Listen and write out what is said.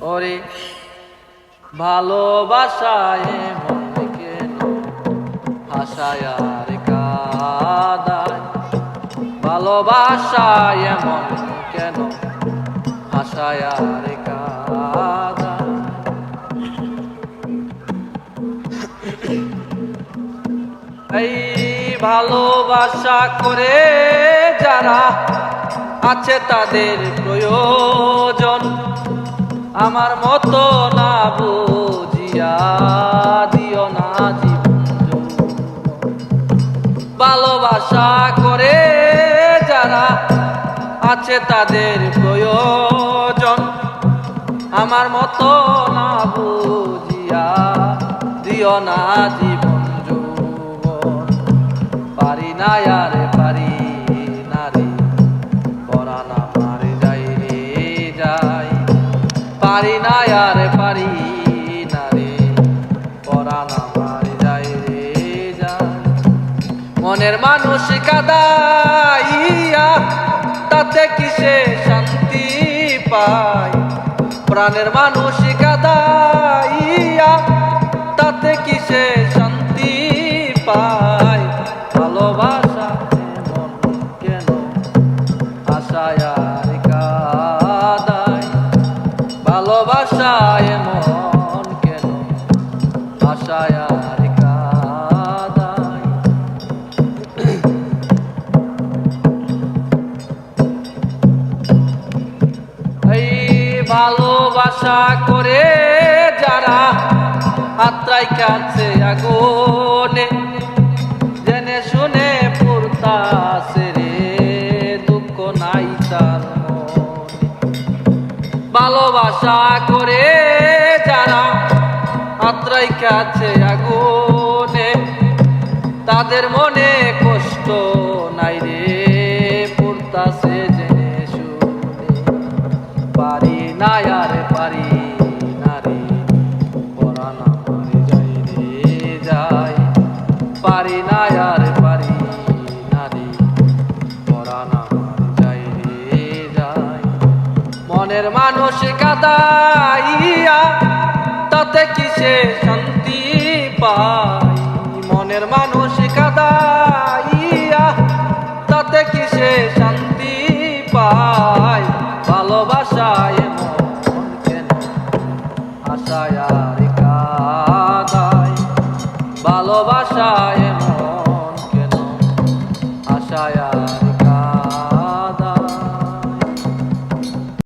ওরে ভালোবাসায় মন কেন আর কাদায়? ভালোবাসায় মন কেন কাদায়? এই ভালোবাসা করে যারা আছে তাদের প্রয়োজন আমার মতো না বুঝিয়া দিও না জীবন। ভালোবাসা করে যারা আছে তাদের প্রয়োজন। আমার মতো না বুঝিয়া দিও না জীবন যৌবন। পারি না আরে পারি না রে, পরাণ আমার যাই রে মনের মানুষ কাদাইয়া, তাতে কিসে শান্তি পায় প্রাণের মানুষ কাদাইয়া ভালোবাসায় মন কেন? আশায় আর কাদায়। এই ভালোবাসা করে যারা আত্রাই কাছে আগুনে ভালোবাসা করে যারা আত্রাই কাছে আগুনে, তাদের মনে কষ্ট নাই রে, পুরতাছে জেনে শুনে। পারি না মনের মানুষ কাদাইয়া তাতে কিসে শান্তি পায়? ভালোবাসায় মন কেন?